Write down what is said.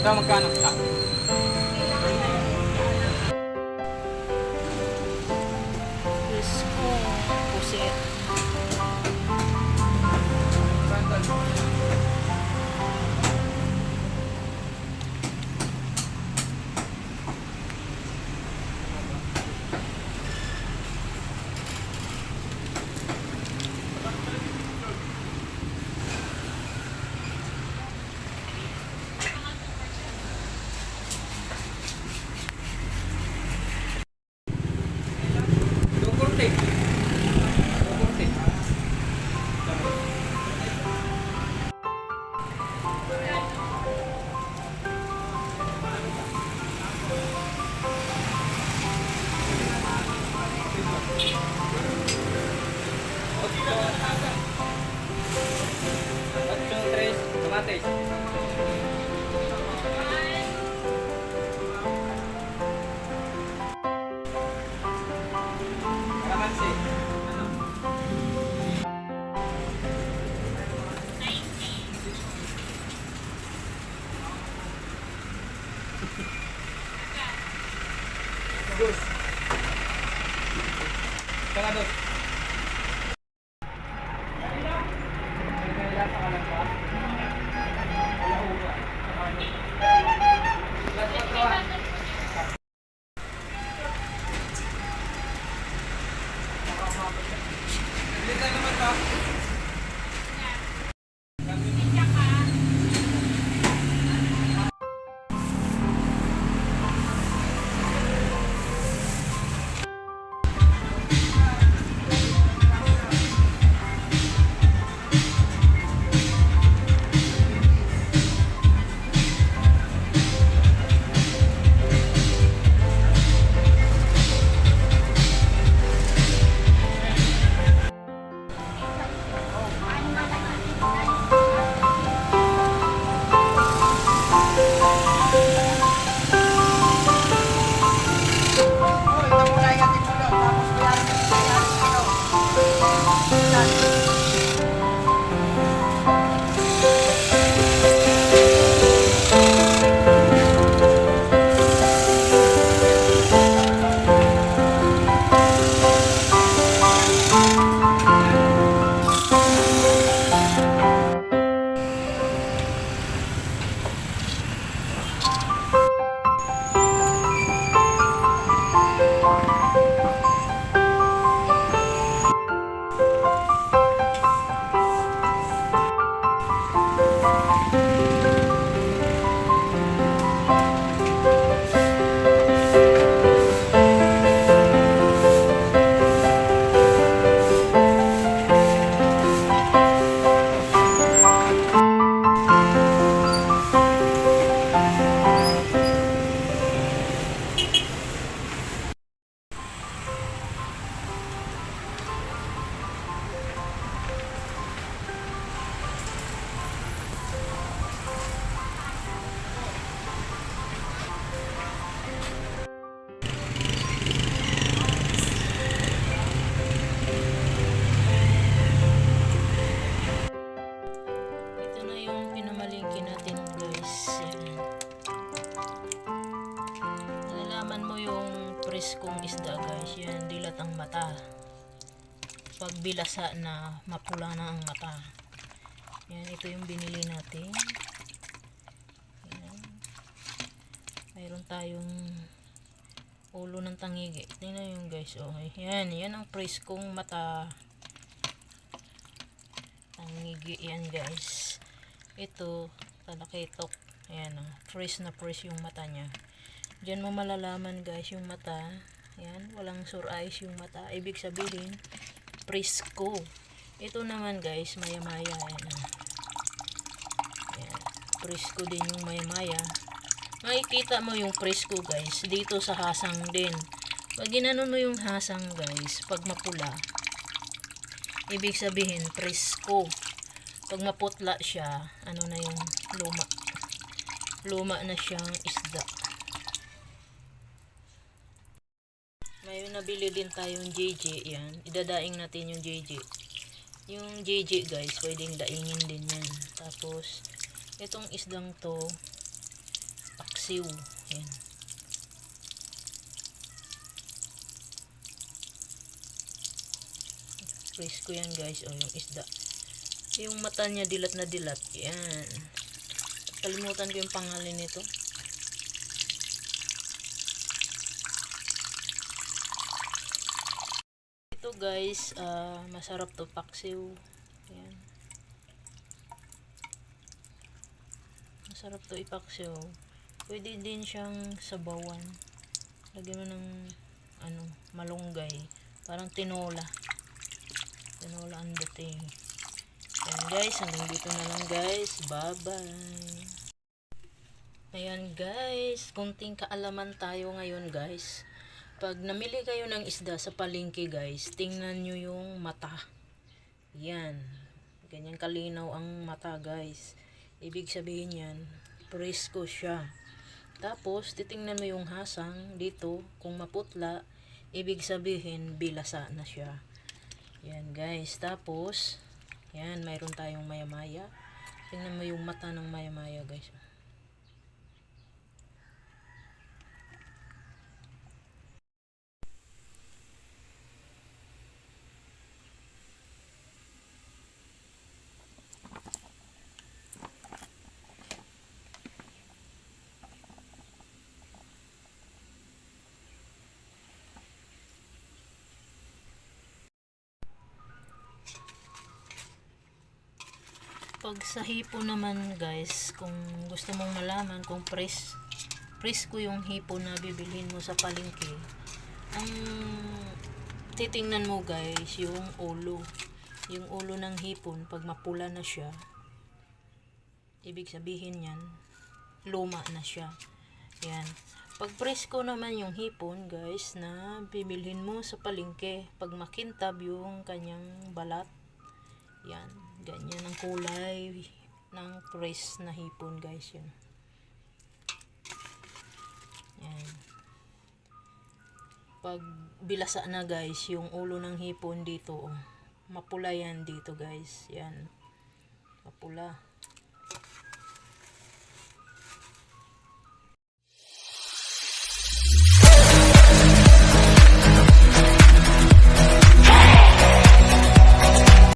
Ito magkano tomates. Kalamansi. Ano? Dos. Saka yung preskong isda guys. Yan, dilat ang mata. Pag bilasa na, mapula na ang mata. Yan, ito yung binili natin. Yan. Mayroon tayong ulo ng tangigi. Tingnan yung guys. Oh, yan, yan ang preskong mata. Tangigi yan guys. Ito, talakitok. Ayan o. Fresh na fresh yung mata niya. Diyan mo malalaman guys yung mata. Ayan, walang sore eyes yung mata. Ibig sabihin, presko. Ito naman guys, maya-maya. O. Ayan. Presko din yung maya-maya. Makikita mo yung presko guys. Dito sa hasang din. Pag ginanon mo yung hasang guys, pag mapula, ibig sabihin presko pag maputla siya ano na yung luma luma na siyang isda may nabili din tayong JJ yan idadaing natin yung JJ yung JJ guys pwedeng daingin din yan tapos itong isdang to paksiw. Yan. Fresh ko yan guys. O yung isda. Yung mata niya dilat na dilat. Yan. Kalimutan ko yung pangalan nito. Ito guys, ah, masarap to paksiw. Ayan. Masarap to ipaksiw. Pwede din siyang sabawan. Lagyan mo ng ano, malunggay. Parang tinola. Tinola ang dating. Ayan guys, hanggang dito na lang guys. Bye-bye. Ayan guys, kunting kaalaman tayo ngayon guys. Pag namili kayo ng isda sa palengke guys, tingnan nyo yung mata. Yan. Ganyan kalinaw ang mata guys. Ibig sabihin yan, presko siya. Tapos, titingnan mo yung hasang dito, kung maputla, ibig sabihin, bilasa na siya. Yan guys. Tapos, yan, mayroon tayong maya-maya. Tingnan mo yung mata ng maya-maya guys. Pag sa hipo naman guys, kung gusto mong malaman kung pres presko yung hipo na bibilhin mo sa palengke, ang titingnan mo guys yung ulo. Yung ulo ng hipon, pag mapula na siya, ibig sabihin yan, luma na siya. Yan. Pag presko naman yung hipon guys na bibilhin mo sa palengke, pag makintab yung kanyang balat, yan, ganyan ang kulay ng press na hipon guys yun. Yan. Pag bilasa na guys, yung ulo ng hipon dito, oh, mapula yan dito guys. Yan. Mapula.